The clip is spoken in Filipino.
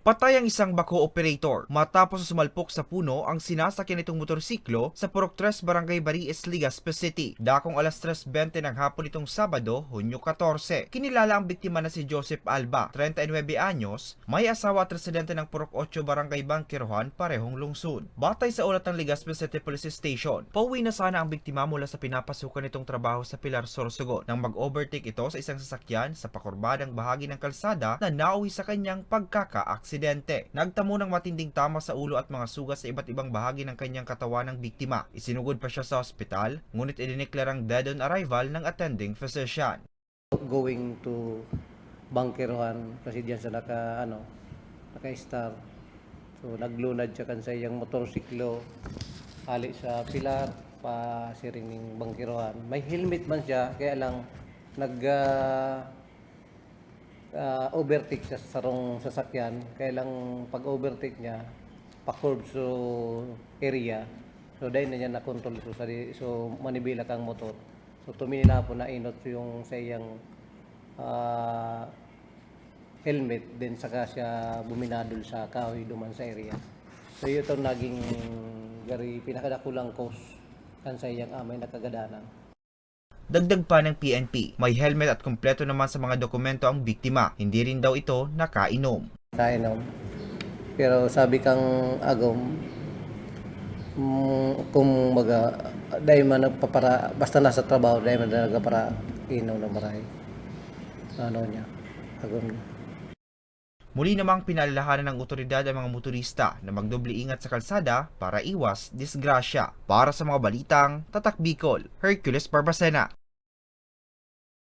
Patay ang isang bako operator matapos sumalpok sa puno ang sinasakyan nitong motorsiklo sa Purok 3 Barangay Baries, Legazpi City. Dakong alas 3.20 ng hapon itong Sabado, Hunyo 14. Kinilala ang biktima na si Joseph Alba, 39 anyos, may asawa at residente ng Purok 8 Barangay Bangkirohan, parehong lungsod. Batay sa ulat ng Legazpi City Police Station, pauwi na sana ang biktima mula sa pinapasukan nitong trabaho sa Pilar Sorsogon nang mag-overtake ito sa isang sasakyan sa pakurbadang bahagi ng kalsada na nauwi sa kanyang pagkaka-aksidente. Nagtamo ng matinding tama sa ulo at mga sugat sa iba't ibang bahagi ng kanyang katawan ng biktima. Isinugod pa siya sa ospital, ngunit idineklarang dead on arrival ng attending physician. going to Bangkerohan kasi diyan sa naka ano naka-star so naglunad siya kan sa iyang motorsiklo ali sa pilar pa sirining Bangkerohan may helmet man siya kaya lang nag ah, ah, overtake siya sa sarong sasakyan. Kaya lang pag overtake niya pa-curve so area. So dahil na niya na-control. So, sa so manibila kang motor. So tumina po na inot yung sa iyang ah, helmet. Din saka siya buminadol sa kahoy duman sa area. So yun itong naging gari pinakadakulang cause kan sa iyang amay nakagadanan Dagdag pa ng PNP, may helmet at kumpleto naman sa mga dokumento ang biktima. Hindi rin daw ito nakainom. kainom. Pero sabi kang agom, mm, kung maga, dahil man nagpapara, basta nasa trabaho, dahil man nagpapara, inom na maray. Ano niya, agom niya. Muli namang pinalalahanan ng otoridad ang mga motorista na magdoble ingat sa kalsada para iwas disgrasya. Para sa mga balitang Tatak Bicol, Hercules Barbacena.